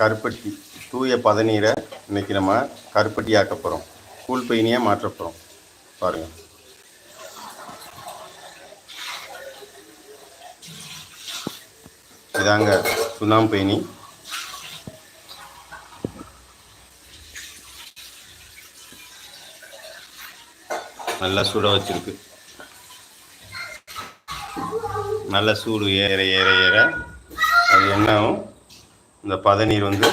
கருப்பட்டி தூய பதநீரை இன்னைக்கு நம்ம கருப்பட்டி ஆக்க போகிறோம் கூழ் பையனியாக மாற்ற போகிறோம் பாருங்கள் இதாங்க சுண்ணாம்பு பயணி நல்லா சுட வச்சிருக்கு. நல்ல சூடு ஏற ஏற ஏற. அது என்னாகும்? இந்த பதநீர் வந்து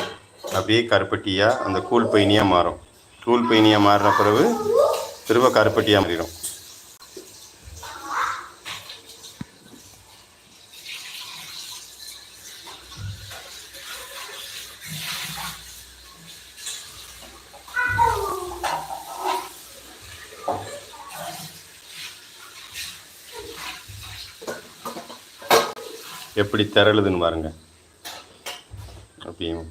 அப்படியே கருப்பட்டியாக அந்த கூழ் பயணியாக மாறும். கூழ் பயணியாக மாறின பிறகு திரும்ப கருப்பட்டியாக மாறிடும். எப்படி திரளுதுன்னு பாருங்கள் அப்படியும்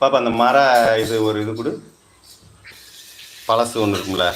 பாப்பா அந்த மர இது ஒரு இது கொடு. பழசு ஒன்று இருக்கும்ல.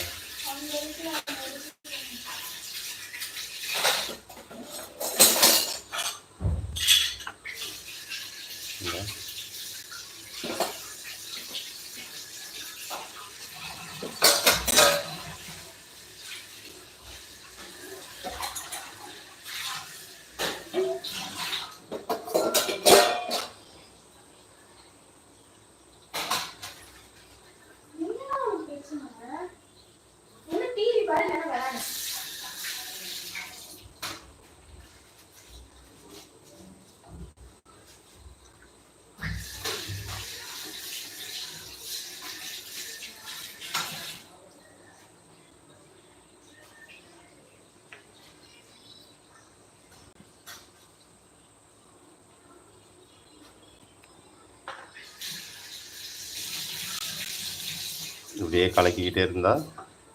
இப்படியே கலக்கிக்கிட்டே இருந்தால்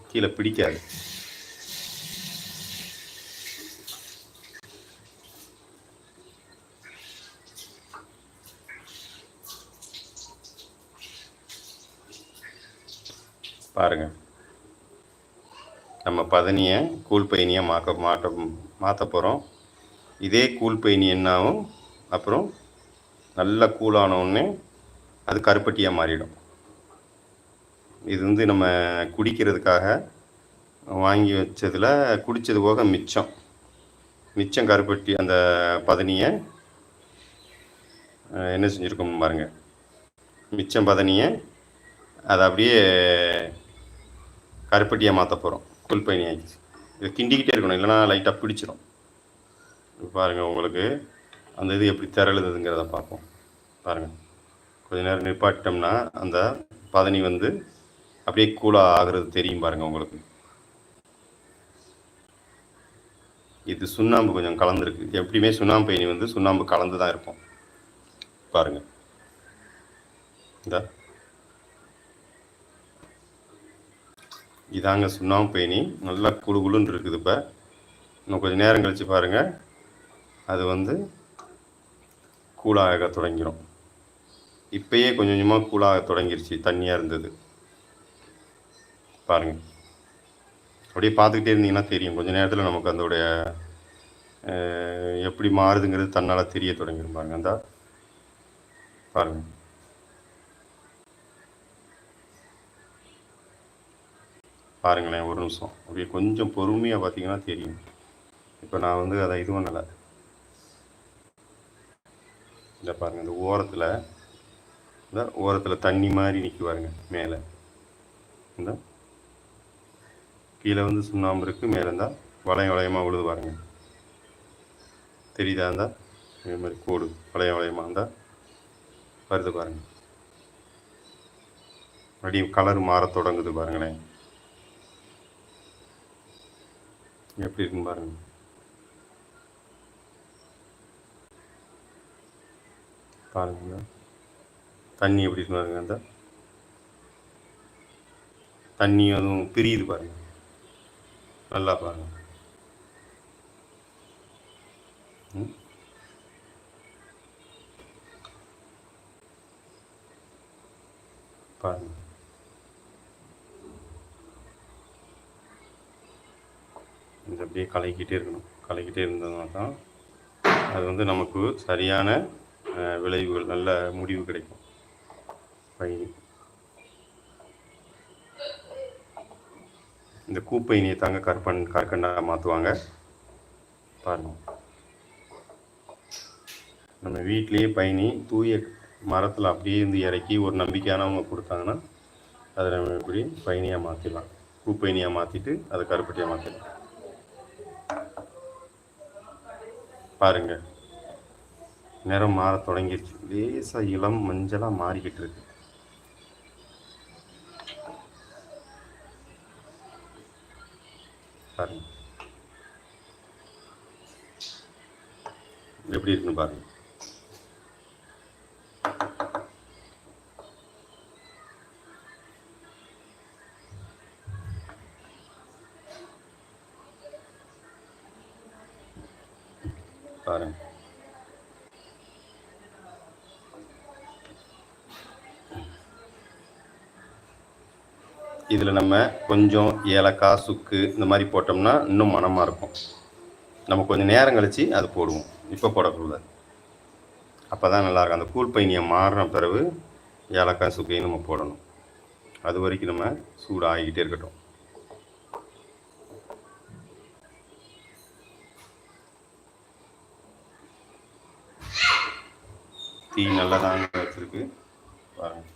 கீழே பிடிக்காது. பாருங்க. நம்ம பதனியை கூழ் பயணியாக மாக்க மாட்ட மாற்ற போகிறோம் இதே கூழ் பயணி என்னாகும் அப்புறம் நல்லா கூலானவுடனே உடனே அது கருப்பட்டியாக மாறிடும். இது வந்து நம்ம குடிக்கிறதுக்காக வாங்கி வச்சதில் குடித்தது போக மிச்சம். மிச்சம் கருப்பட்டி அந்த பதனியை என்ன செஞ்சுருக்கோம் பாருங்கள் மிச்சம் பதனியை அதை அப்படியே கருப்பட்டியாக மாற்ற போகிறோம் குள் பயணி ஆகிடுச்சு இதை கிண்டிக்கிட்டே இருக்கணும் இல்லைன்னா லைட்டாக பிடிச்சிரும். பாருங்கள் உங்களுக்கு. அந்த இது எப்படி திரளுதுங்கிறத பார்ப்போம். பாருங்கள் கொஞ்ச நேரம் நிப்பாட்டோம்னா அந்த பதனி வந்து அப்படியே கூலாக ஆகிறது தெரியும் பாருங்க உங்களுக்கு. இது சுண்ணாம்பு கொஞ்சம் கலந்துருக்கு. எப்படியுமே சுண்ணாம்பு பயணி வந்து சுண்ணாம்பு கலந்து தான் இருக்கும். பாருங்க. இந்த. இதாங்க சுண்ணாம்பு பயணி. நல்லா குழு குழுன்னு இருக்குது இப்போ. இன்னும் கொஞ்சம் நேரம் கழித்து பாருங்க. அது வந்து கூலாக தொடங்கிடும் இப்பயே கொஞ்சம் கொஞ்சமாக கூலாக தொடங்கிருச்சு. தண்ணியாக இருந்தது. பாருங்கள் அப்படியே பார்த்துக்கிட்டே இருந்தீங்கன்னா தெரியும். கொஞ்ச நேரத்தில் நமக்கு அதோடைய எப்படி மாறுதுங்கிறது தன்னால் தெரிய தொடங்கிடும் பாருங்கள் அந்த பாருங்கள் பாருங்களேன் ஒரு நிமிஷம். அப்படியே கொஞ்சம் பொறுமையாக பார்த்தீங்கன்னா தெரியும். இப்போ நான் வந்து அதை இது பண்ணலை. இல்லை பாருங்கள் இந்த ஓரத்தில் இந்த ஓரத்தில் தண்ணி மாதிரி நிற்கி பாருங்க மேலே. இந்த கீழே வந்து சுண்ணாம்பு இருக்குது மேலே இருந்தால் வளையம் வளையமாக விழுது பாருங்க. தெரியுதா இருந்தால் இதே மாதிரி கோடு வளைய வளையமாக இருந்தால் வருது பாருங்க. மறுபடியும் கலர் மாற தொடங்குது பாருங்களேன் எப்படி இருக்குன்னு பாருங்க. பாருங்க. தண்ணி எப்படி பாருங்க அந்த. தண்ணி அதுவும் பிரியுது பாருங்கள் நல்லா பாருங்க. பாருங்க. இது அப்படியே கலக்கிட்டே இருக்கணும். கலக்கிட்டே இருந்ததுனால தான் அது வந்து நமக்கு சரியான விளைவுகள் நல்ல முடிவு கிடைக்கும். பயிர் இந்த கூப்பைனியை தாங்க கற்பன் கற்கண்டா மாற்றுவாங்க பாருங்க. நம்ம வீட்லேயே பயணி தூய மரத்தில் அப்படியே இருந்து இறக்கி ஒரு நம்பிக்கையானவங்க கொடுத்தாங்கன்னா அதை நம்ம இப்படி பயணியாக மாற்றிடலாம் பூப்பயணியாக மாற்றிட்டு அதை கருப்பட்டியாக மாற்றிடலாம் பாருங்கள் நிறம் மாற தொடங்கிடுச்சு. லேசாக இளம் மஞ்சளாக மாறிக்கிட்டு இருக்கு. பாருங்க. எப்படி இருக்குன்னு பாருங்க. பாருங்க. இதில் நம்ம கொஞ்சம் ஏலக்காய் சுக்கு இந்த மாதிரி போட்டோம்னா இன்னும் மனமாக இருக்கும். நம்ம கொஞ்சம் நேரம் கழித்து அது போடுவோம். இப்போ போடக்கூடாது. அப்போ தான் நல்லாயிருக்கும் அந்த கூழ் பயணியை மாறின பிறகு ஏலக்காய் சுக்கையும் நம்ம போடணும். அது வரைக்கும் நம்ம சூடு ஆகிக்கிட்டே இருக்கட்டும். தீ நல்லா வச்சுருக்கு. வச்சிருக்கு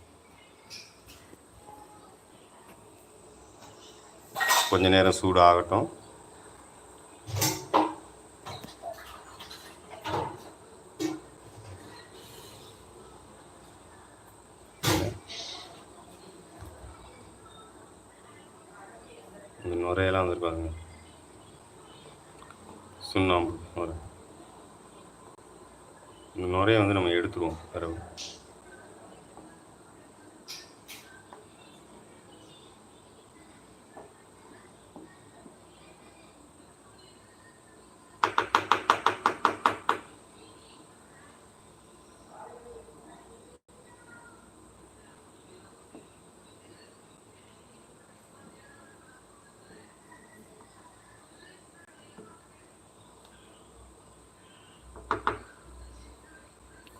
கொஞ்ச நேரம் சூடு ஆகட்டும் இந்த நுரையெல்லாம் வந்துருப்பாங்க சுண்ணாம்பு நுரை. இந்த நுரையை வந்து நம்ம எடுத்துருவோம் பிறகு.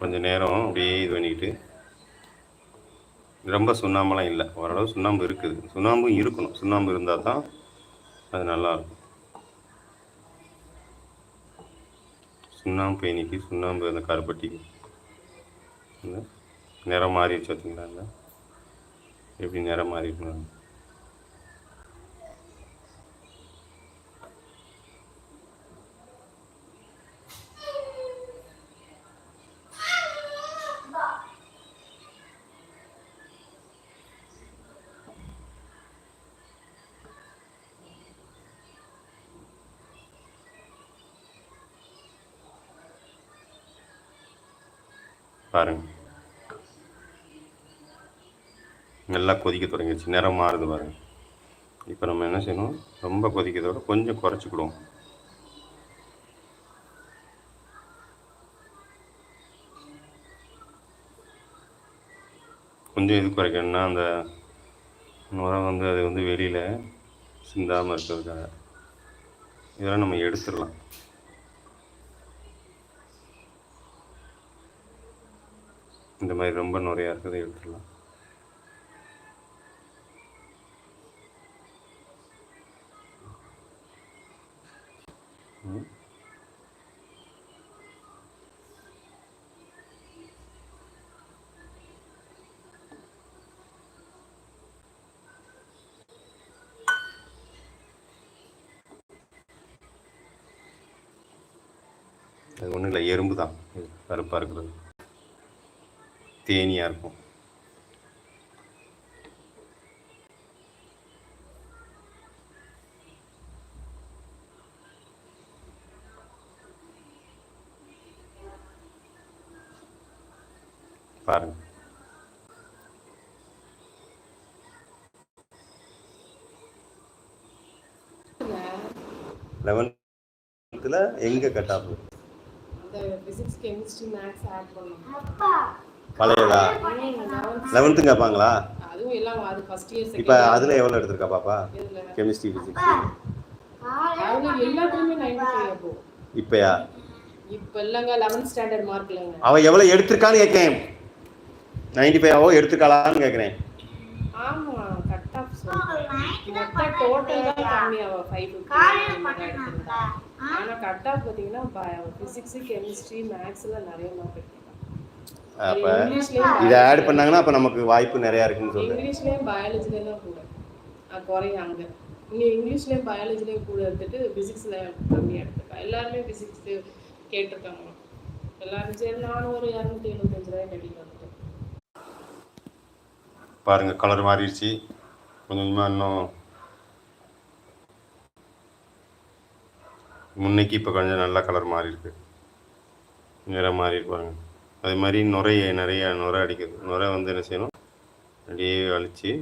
கொஞ்சம் நேரம் அப்படியே இது பண்ணிக்கிட்டு. ரொம்ப சுண்ணாம்பெல்லாம் இல்லை. ஓரளவு சுண்ணாம்பு இருக்குது. சுண்ணாம்பும் இருக்கணும். சுண்ணாம்பு இருந்தால் தான் அது நல்லாயிருக்கும். சுண்ணாம்பு பேனிக்கு சுண்ணாம்பு அந்த கருப்பட்டிக்கு நிறம் மாறிடுச்சு பார்த்தீங்களா? இல்லை? எப்படி நிறம் மாறி பாருங்க. நல்லா கொதிக்க தொடங்கிடுச்சு. நிறம் மாறுது பாருங்க. இப்போ நம்ம என்ன செய்யணும்? ரொம்ப கொதிக்கிறதோட கொஞ்சம் குறைச்சிக்கிடுவோம் கொஞ்சம் இது குறைக்கணும்னா அந்த உரம் வந்து அது வந்து வெளியில் சிந்தாமல் இருக்கிறதுக்காக. இதெல்லாம் நம்ம எடுத்துடலாம். இந்த மாதிரி ரொம்ப நுரையா இருக்கிறத எடுத்துடலாம். அது ஒன்றும் இல்லை எறும்பு தான் கருப்பாக இருக்கிறது. தேனியாக இருக்கும். பாருங்க. லெவன்த்தில் எங்கே கட் ஆகுது? அந்த பிசிக்ஸ் கெமிஸ்ட்ரி மேத்ஸ் ஆட் பண்ணோம் பழையதா? லெவன்த்து கேட்பாங்களா அதுவும் எல்லாம் அது ஃபர்ஸ்ட் இயர் இப்போ அதில் எவ்வளோ எடுத்திருக்கா பாப்பா? கெமிஸ்ட்ரி ஃபிசிக்ஸ் இப்பயா இப்ப இல்லைங்க லெவன்த் ஸ்டாண்டர்ட் மார்க் இல்லைங்க. அவ எவ்வளவு எடுத்திருக்கான்னு கேட்கேன் நைன்டி ஃபைவ் எடுத்திருக்காளான்னு கேட்குறேன். ஆமா கட் ஆஃப் மொத்த டோட்டல் தான் கம்மி அவ ஃபைவ் ஃபிஃப்டி ஆனா கட் ஆஃப் பாத்தீங்கன்னா பிசிக்ஸ் கெமிஸ்ட்ரி மேக்ஸ்ல நிறைய மார்க் அப்ப இங்கிலீஷ்லயும் இதை ஆட் பண்ணாங்கன்னா அப்ப நமக்கு வாய்ப்பு நிறைய இருக்குன்னு சொல்றேன். இங்கிலீஷ்லயும் பயாலஜிலயும் தான் கூட குறையும் அங்க இங்க இங்கிலீஷ்லயும் பயாலஜிலயும் கூட எடுத்துட்டு பிசிக்ஸ்ல கம்மியா எடுத்திருக்கா எல்லாருமே பிசிக்ஸ் கேட்டிருக்காங்க. எல்லாரும் சரி நானும் ஒரு இரநூத்தி எழுபத்தஞ்சு ரூபாய் கட்டிட்டு வந்துட்டேன். பாருங்க கலர் மாறிடுச்சு. கொஞ்சம் கொஞ்சமா இன்னும் முன்னைக்கு இப்போ கொஞ்சம் நல்ல கலர் மாறி இருக்கு நிறம் மாறி இருக்கு பாருங்க. அதே மாதிரி நுரையை நிறைய நுரை அடிக்கிறது நுரை வந்து என்ன செய்யணும்? அப்படியே அழித்து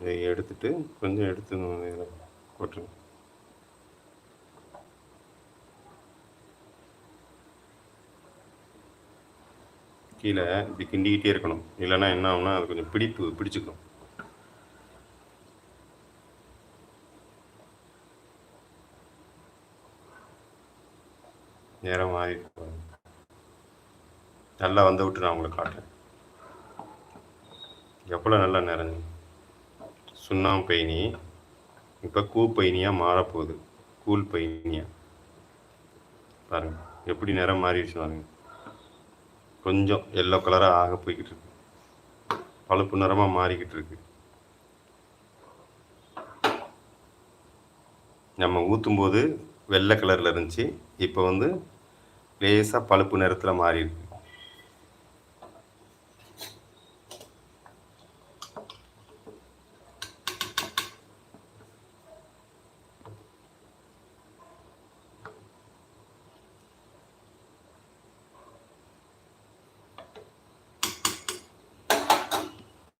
இதை எடுத்துட்டு கொஞ்சம் எடுத்து இதில் போட்டுருங்க. கீழே இப்படி கிண்டிக்கிட்டே இருக்கணும். இல்லைன்னா என்ன ஆகும்னா அது கொஞ்சம் பிடிப்பு பிடிச்சிக்கணும் நேரம் மாறி நல்லா வந்து விட்டு நான் உங்களுக்கு காட்டுறேன். எவ்வளோ நல்லா நிறைஞ்சு சுண்ணாம்பு பயணி இப்போ கூ பயணியாக மாறப்போகுது. கூல் பயணியாக பாருங்க எப்படி நிறம் மாறிடுச்சு பாருங்க. கொஞ்சம் எல்லோ கலராக ஆக போய்கிட்டு இருக்கு. பழுப்பு நிறமாக மாறிக்கிட்டு இருக்கு. நம்ம ஊற்றும் போது வெள்ளை கலரில் இருந்துச்சு. இப்போ வந்து லேசாக பழுப்பு நிறத்தில் மாறிடுது